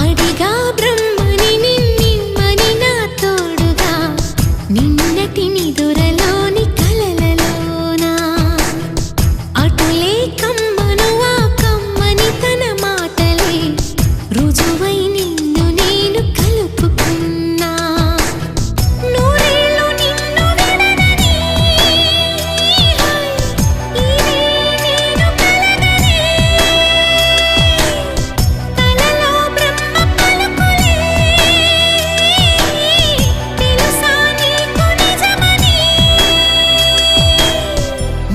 അടികാബ്ര